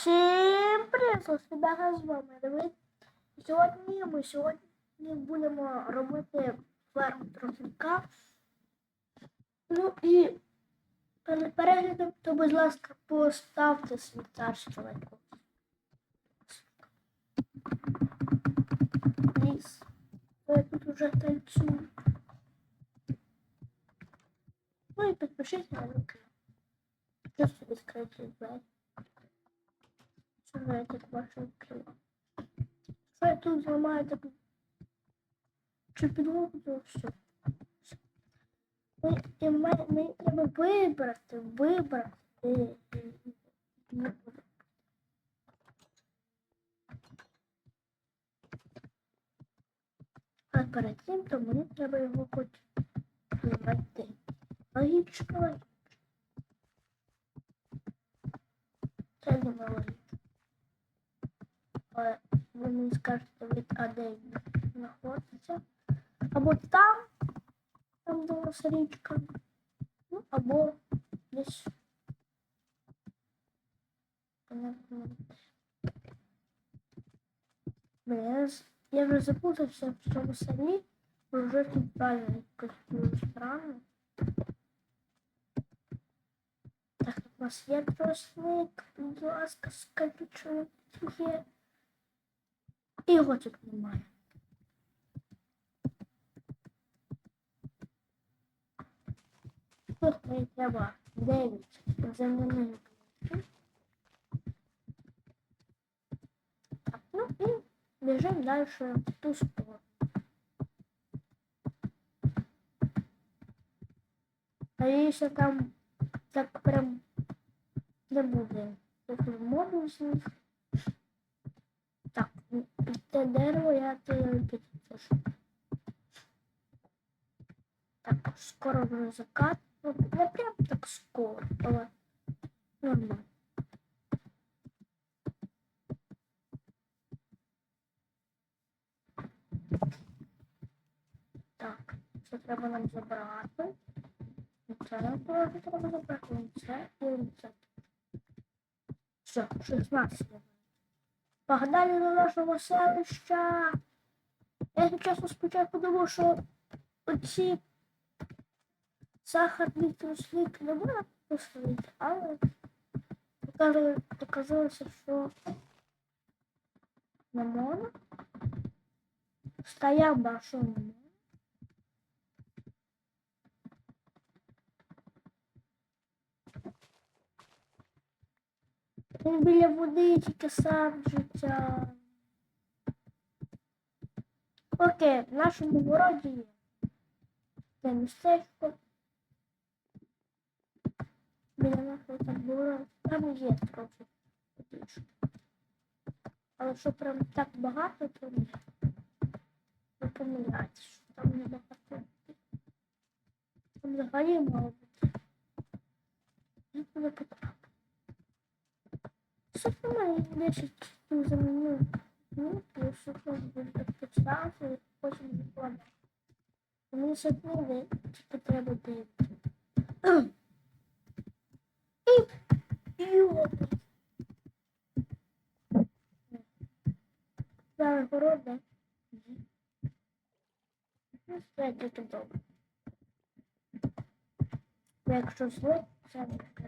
Всім привіт, ребята, з вами Давид. Сьогодні ми сьогодні будемо робити ферму трофіка. Ну і перед переглядом, то, будь ласка, поставте свій царство лайку. Ліс. Я тут уже танцюю. Ну і підпишіть на канал. Просто відкриті двері. Вашу відкрила? Що я тут зламаю так? Чи підлогу все? Ми, і ми, мені треба вибрати, вибрати. Е, е, е, А перед тим, то мені треба його хоч знайти. Логічно, логічно. Це не логічно. Але ви мені скажете від А де він знаходиться. Або там, там де у нас річка. Ну, або десь. Понятно. Блін, я, з- я вже запутався в цьому селі, бо вже тут правильно якось странно. Так, у нас є тросник, будь ласка, скажіть, що тут є. І його тут немає. Тут мені треба 9 земляних блоків. Так, ну і біжимо далі в ту сторону. Надіюся, там так прям не буде. Тут моду з них. Так, ну, те дерево я підпишу. Так, скоро вже закат. Ну, не прям так скоро, але нормально. Так, це треба нам забрати. І Це нам треба забрати. І Це і це. Все, 16 я Погнали до нашого селища. Я чесно спочатку думав, що оці сахарні трусник не буде посадити, але показалося, що не можна. Стояв башон Він біля води тільки сам життя. Окей, в нашому городі є. Це містечко. Біля нашого там городу. Там є трохи більше. Але що прям так багато, то ні. Ви помиляєтесь, що там не багато. Там взагалі мало бути. Я туди потрапив. Супер, 10 замінив. Ну, і супер буде підставити, потім викладати. Мені сьогодні тільки треба дивити. І його. Зараз города. Ну, все дуже добре. Якщо зло, це добре.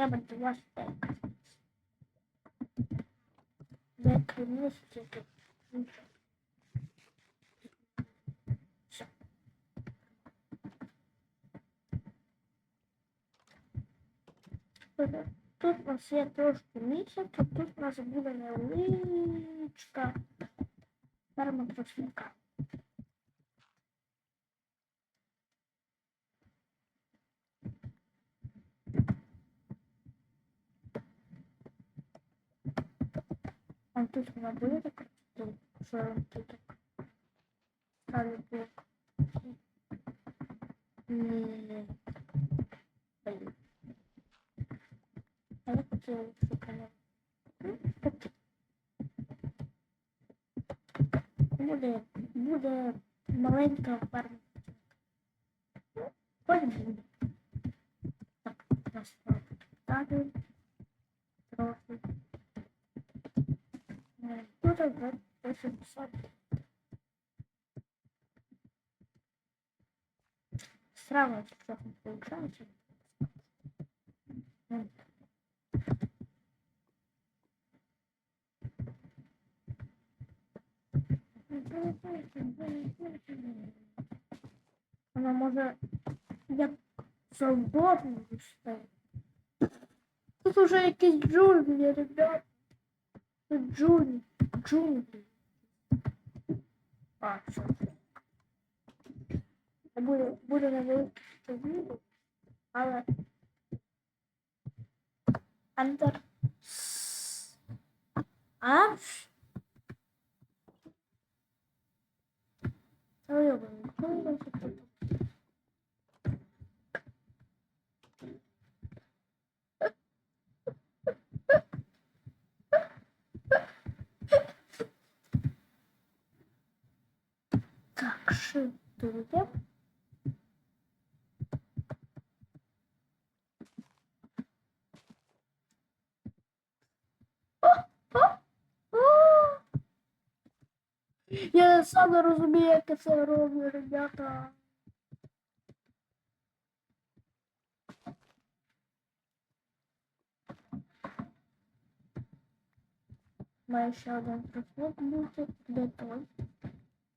Треба два. Де криниці тут. Нічого. Все. Тут у нас є трошки місяця, тут у нас буде невеличка ферма тут вона буде так, що тут. Ставлю блок. Ні. А я хотіла шукати. Буде, буде маленька ферма. Ось буде. Е, Тут вже 80. Сразу что получается. М. Вона може як завгодно стати. Тут уже якісь джунглі, ребят. Тут джунглі. Джунглі. А, все. Це буде, буде невелике відео, але Андер. Аж. Та я думаю, це тут? Я сам не розумію, як я це роблю, ребята. Має ще один проход бути. Де той?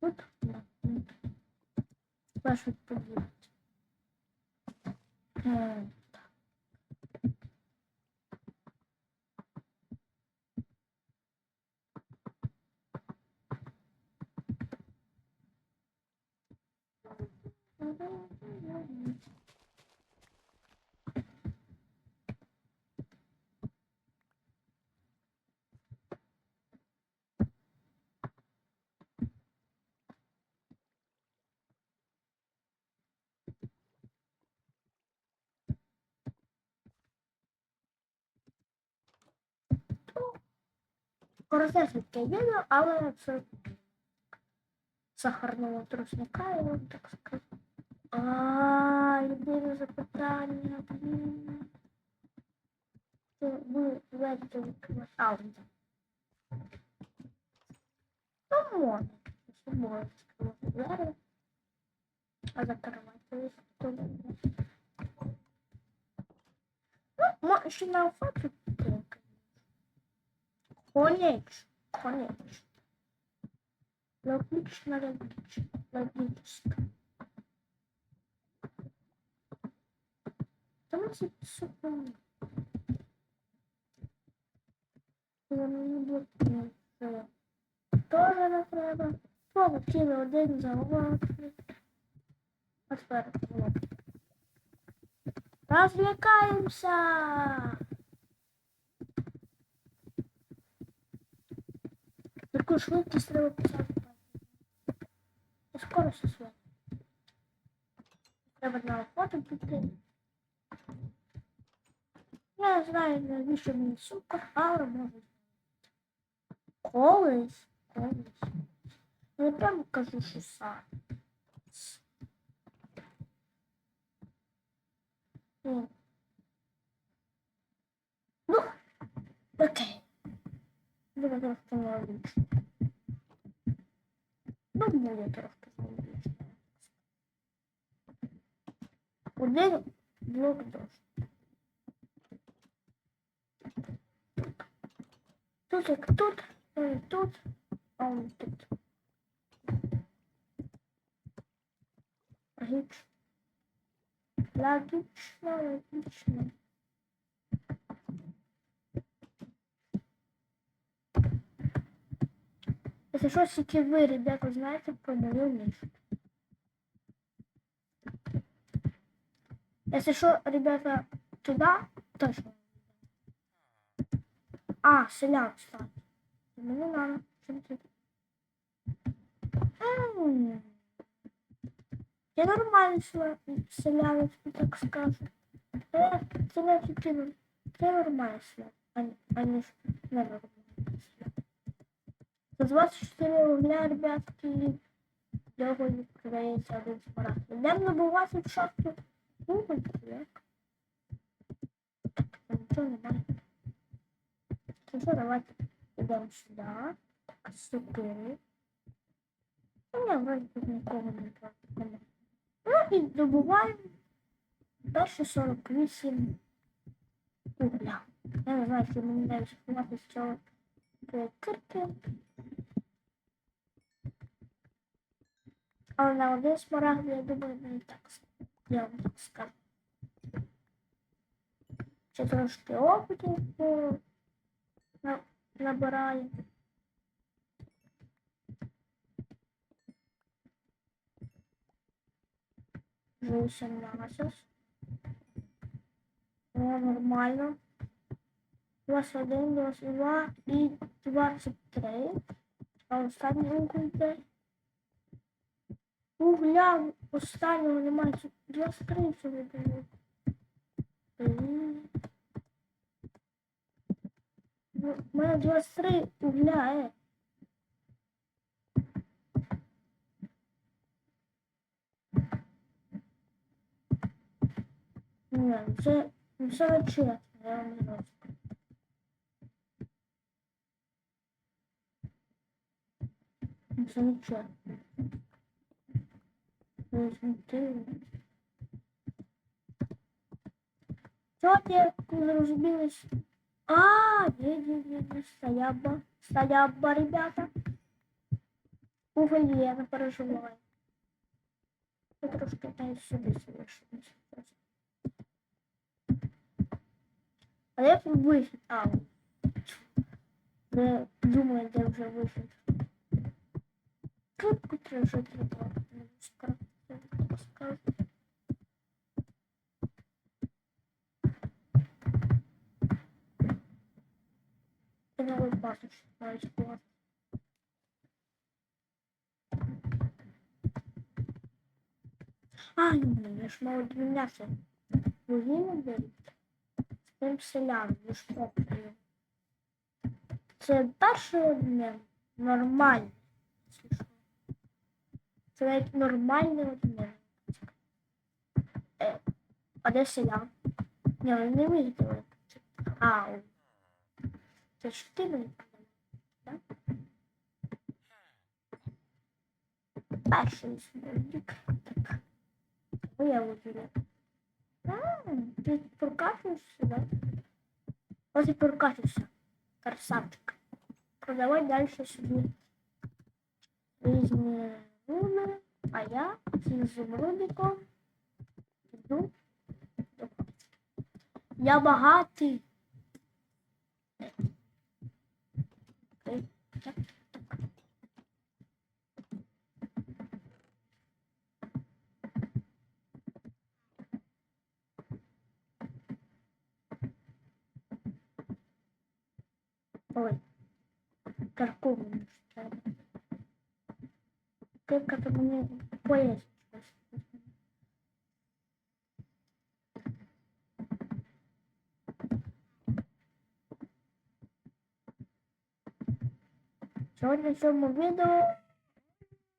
Тут? Ваш відповідь. М, Коротесеньке відео, але це сахарного трусника, я вам так скажу. А, єдине запитання, блін. Це ви ведете відкривати аудіо. Ну, можна. Собою відкривати двері. А закривати їх тут. Ну, мо- ще на фото так. Конечно, конечно. Логично, логично, логично. Там це супер. Мені блокує. Тоже не треба. Полетіли один завод. А тепер. Розвлікаємося! Таку швидкість треба писати. І скоро своє. Треба на охоту піти. Я не знаю, навіщо мені супер, але може. Колись, колись. Ну, я прямо кажу, що сам. Ну, окей. Буде трошки нелогічно. Ну, буде трошки нелогічно. Один блок дощ. Тут як тут, он тут, а он тут. Логично. Логично, логично. Если что, тільки ви, ребята, знаєте про мою нишу. Если что, ребята, туда точно. А, селян, кстати. Мне надо. Чем ты? М. Я нормальный села- селянин, так скажу. Я селянин кинул. Я нормальный селянин, а не- а не ж ненормальный селянин. за 24 рубля, ребятки, його відкриється один смарагд. Йдемо набувати в шахту Ну, як. Нічого немає. Ну що, давайте йдемо сюди. Сюди. Ну, я вроді тут нікого не бачу. Ну і добуваємо перші 48 угля. Я не знаю, чи мені навіть ховати з цього кирки. Але на один смарагд, я думаю, мені так я вам так скажу. Ще трошки по- на- набираю. Вже 18. О, нормально. 21, 22 і 23. А останній уголь Угля останнього немає. Тут 23 всього було. Ну, У мене 23 угля, е. Ні, це ну, все не чесно, я вам не розкажу. Ну, Це не чесно. Розмітили. Що ти не розумілись? А, є, є, є, є, стояба, стояба, ребята. Уголь є, не переживай. Я трошки навіть сюди залишилось. А як вихід? А, не думаю, де вже вихід. Крипку треба що треба. Не не навіть була. А, ну, я ж мав відмінятися. Вугілля беріть. З тим селян, ви ж попою. Це нормальний. якщо що. Це навіть нормальний одне. А де селян? Ні, ви не виділи. А, о. це ж ти мені так? Перший смолдик. Так. Ой, я виділа. А, ти прокачуєшся, да? Ось і прокачуєшся. Красавчик. Продавай дальше собі різні руни, а я з ізумрудиком пачки. Я багатий. Ой. Каркову не треба. Кирка то мені поїсть щось. Сьогодні в цьому відео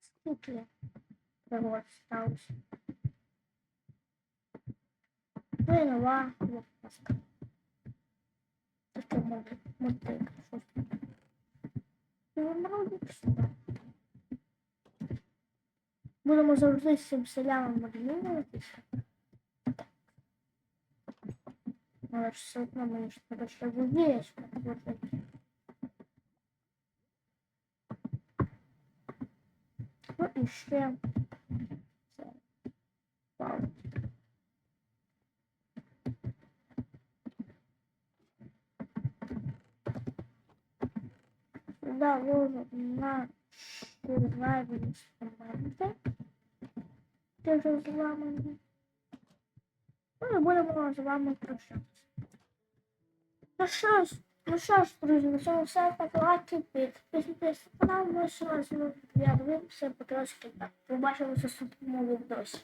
скільки пригод сталося. Ну і нова лопаска. Таке таке. І вимрудик сюди. Будемо завжди з цим селянам обмінюватися. Але все одно мені ж треба ще вугілечко вложити. Це палець. Сюди ложу на ширваві інструменти. Ти вже зламані. Ну і будемо з вами прощатися. Ну ну що ж, друзі, на цьому все. Лайки, підписуйтесь на канал, ми ще раз я дивимося потрошки так. Побачимося в наступному відосі.